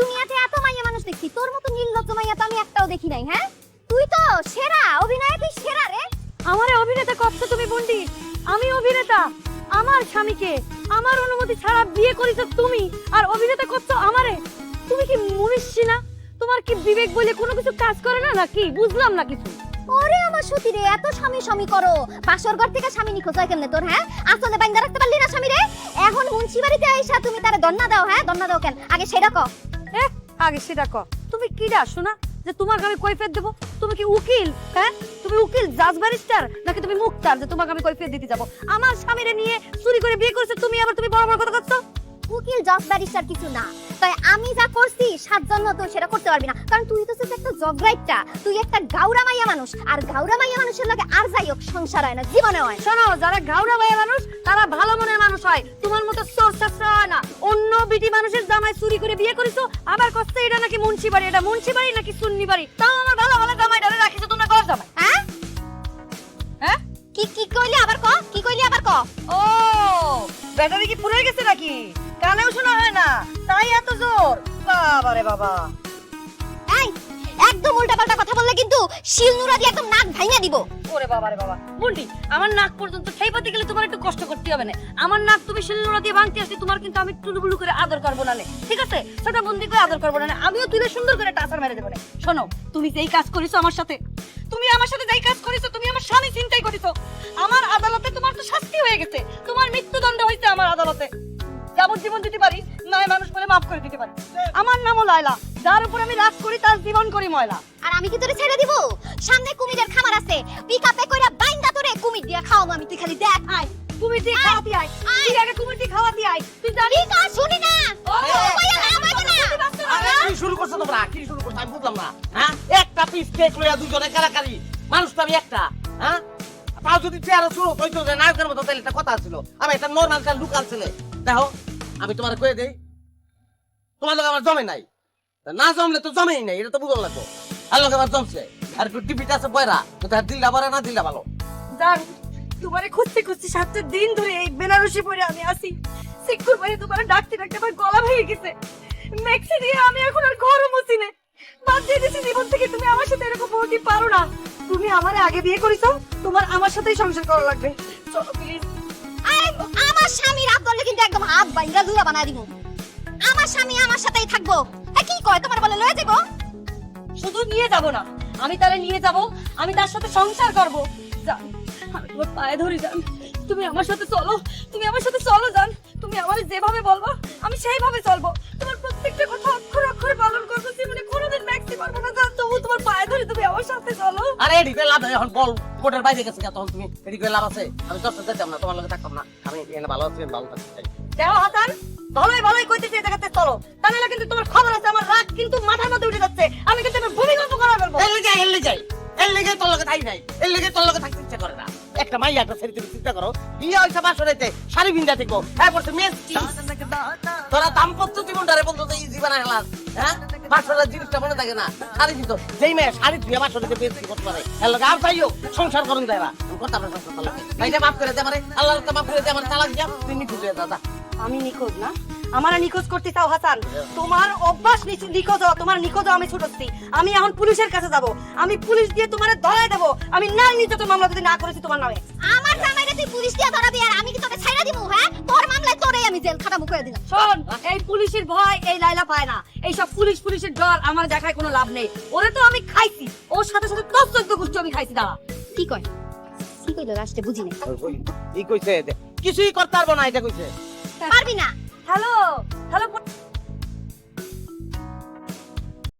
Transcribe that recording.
দুনিয়াতে এত মাইয়া মানুষ দেখছি। তোর মতো নির্লজ্জ মাইয়া তো আমি একটাও দেখি নাই হ্যাঁ? তুই তো সেরা অভিনয়ে তুই সেরা রে। আমারে অভিনেতা করছ তুমি বন্ডি। আমি অভিনেতা। আমার স্বামীকে আমার অনুমতি ছাড়া বিয়ে করেছ তুমি। আর অভিনেতা করছ আমারে। তুমি কি মনীষী না তোমার কি বিবেক বলে কোনো কিছু কাজ করে না নাকি? বুঝলাম না কিছু। ওরে আমার সতী রে এত স্বামী স্বামী করো। বাসর ঘর থেকে স্বামী নিখোঁজ হয় কেমনে তোর হ্যাঁ? আসলে বাইন্দা রাখতে পারলি না স্বামী রে? এখন মুন্সি বাড়িতে আইসা তুমি তারে দন্না দাও হ্যাঁ? দন্না দাও কেন? আগে সেটা কও। এ, আগে সেটা কর। তুমি কি ডাক শোনা? যে তোমাকে আমি কৈফিয়ত দেবো? তুমি কি উকিল? হ্যাঁ তুমি উকিল জাজ ব্যারিস্টার নাকি তুমি মুক্তার যে তোমাকে আমি কৈফিয়ত দিতে যাব? আমার স্বামীরে নিয়ে চুরি করে বিয়ে করেছ, তুমি আবার তুমি বড় বড় কথা করছ উকিল জজ ব্যারিস্টার কিছু না। তাই আমি যা করছি সাতজন তো সেটা করতে পারবি না। কারণ তুই তো একটা জগরাইটটা তুই একটা গাউরা মাইয়া মানুষ। আর গাউরা মাইয়া মানুষের লাগে আর যাই হোক সংসার হয় না জীবনে হয়। শোনো যারা গাউরা ভাইয়া মানুষ তারা ভালো মনের মানুষ হয়। তোমার মতো সোর সাসরা হয় না। অন্য বিটি মানুষের জামাই চুরি করে বিয়ে করেছ আবার কষ্ট এটা নাকি মুন্সি বাড়ি এটা মুন্সি বাড়ি নাকি সুন্নি বাড়ি? তাও আমার ভালো ভালো জামাই ধরে রাখিছো তোমরা ঘর জামাই। হ্যাঁ? হ্যাঁ? কি কি কইলি আবার ক? কি কইলি আবার ক? ও ব্যাটারি কি পুড়ে গেছে নাকি? কানেও শোনা হয় না। তাই এত জোর। বাবারে বাবা। এই একদম উল্টাপাল্টা কথা বললে কিন্তু শিলনুরা দিয়ে একদম নাক ভাঙিয়ে দিব। ওরে বাবা রে বাবা। মুন্ডি আমার নাক পর্যন্ত পাতে গেলে তোমার একটু কষ্ট করতে হবে না। আমার নাক তুমি শিলনোড়া দিয়ে ভাঙতে আসছি তোমার কিন্তু আমি টুলুবুলু করে আদর করব না ঠিক আছে? ছোট বন্দি করে আদর করব না আমিও তুলে সুন্দর করে টাসার মেরে দেবো না। শোনো তুমি যেই কাজ করেছ আমার সাথে তুমি আমার সাথে যেই কাজ করেছ তুমি আমার স্বামী চিন্তাই করেছ। আমার আদালতে তোমার তো শাস্তি হয়ে গেছে। তোমার মৃত্যুদণ্ড হয়েছে আমার আদালতে। যাবজ্জীবন দিতে পারি নয় মানুষ বলে মাফ করে দিতে পারি। আমার নামও লায়লা যার উপর আমি রাগ করি তার জীবন করি ময়লা। আর আমি কি তোরে ছেড়ে দিব? সামনে কুমিরের খামার আছে। পিকআপে কইরা বাইন্দা তোরে কুমির দিয়া খাওয়াবো আমি। তুই খালি দেখ আয়। কুমির দিয়ে খাওয়াতে আয়। তুই আগে কুমির দিয়ে খাওয়াতে আয়। তুই ঠিক আছে শুনি না। ও কইয়া না আমাকে না। আরে কি শুরু করছ তোমরা? কি শুরু করছ? আমি বুঝলাম না। হ্যাঁ? একটা পিস কেক লইয়া দুজনে কারাকারি। মানুষ তো আমি একটা হ্যাঁ? তাও যদি নায়কের মতো তাহলে কথা আমি নর্মাল লুকাল ছেলে দেখো, আমি তোমার কয়ে দেই, তোমার লোক আমার জমে নাই। না জমলে তো জমেই নাই, এটা তো লাগতো আর লোক আমার জমছে। আর একটু আছে বয়রা তো তার বড় না ভালো? তোমারে খুঁজতে খুঁজতে সাতটা দিন ধরে এই বেনারসি পরে আমি আসি সিকুর বাড়ি তোমার ডাকতে ডাকতে আমার গলা ভেঙে গেছে। ম্যাক্সি দিয়ে আমি এখন আর ঘরও আগে বিয়ে করেছ তোমার আমার সাথেই সংসার করা লাগবে। চলো প্লিজ আমার স্বামীর হাত ধরলে কিন্তু একদম হাত বাইঙ্গা দিব। আমার স্বামী আমার সাথেই থাকব। কি কয় তোমার বলে? লয়ে যাব? শুধু নিয়ে যাব না আমি তারে নিয়ে যাব আমি তার সাথে সংসার করব। আমি তোমার পায়ে ধরি জান তুমি আমার সাথে চলো তুমি আমার সাথে চলো জান তুমি আমার যেভাবে বলব আমি সেইভাবে চলবো। তুমি আমার সাথে চলো। আরে এদিক লাভ নাই, এখন বল কোর্টের বাইরে গেছে গা, তখন তুমি এদিক লাভ আছে। আমি দশটা যেতাম না তোমার লগে থাকতাম না। আমি এখানে ভালো আছি আমি ভালো থাকতে চাই। দেখো হাসান। ভালোই ভালোই কইতেছি দেখাতে চলো। তাহলে কিন্তু তোমার খবর আছে আমার রাগ কিন্তু মাথার মধ্যে উঠে যাচ্ছে। আমি কিন্তু এবার ভূমিকম্প করা ফেলব এর লেগে এর লেগে এর লেগে তোর লগে থাই নাই। এর লেগে তোর লগে থাকতে ইচ্ছা করে না। একটা মাইয়া একটা ছেড়ে তুমি চিন্তা করো বিয়ে হয়েছে বাসরেতে শাড়ি বিন্দা থেকো হ্যাঁ পড়ছে মেস তোরা দাম্পত্য জীবনটারে বলতো যে ইজি বানা হ্যাঁ? বাসরের জিনিসটা মনে থাকে না। শাড়ি দিত যেই মেয়ে শাড়ি ধুয়ে বাসরেতে বেশ করতে পারে এর লগে আর যাইও সংসার করুন দেবা কথা আপনার সংসার করলাম ভাইটা মাফ করে দে আমারে আল্লাহ মাফ করে দে আমার চালাক দিয়া তুই নিখুঁজ হয়ে দাদা আমি নিখোঁজ না। আমার নিখোঁজ করতে চাও হাসান? তোমার অভ্যাস নিচ- নিখোঁজ হওয়া, তোমার নিখোঁজ হওয়া আমি ছুটছি আমি এখন পুলিশের কাছে যাব। আমি পুলিশ দিয়ে তোমার ধরায় দেবো। আমি নারী নির্যাতন মামলা যদি না করেছি তোমার নামে। আমার জামাইরে তুই পুলিশ দিয়া ধরাবি আর আমি কি তোকে ছাইড়া দিব হ্যাঁ? আমি জেল খাটা করে দিলাম। শোন এই পুলিশের ভয় এই লাইলা পায় না। এই সব পুলিশ পুলিশের ডর আমার দেখায় কোনো লাভ নেই। ওরে তো আমি খাইছি। ওর সাথে সাথে তোর চোদ্দ গোষ্ঠী আমি খাইছি দাঁড়া। কি কয়? কি কইলো লাস্টে বুঝি না কি কইছে কিছুই করতে পারব না এটা কইছে। পারবি না। Hello hello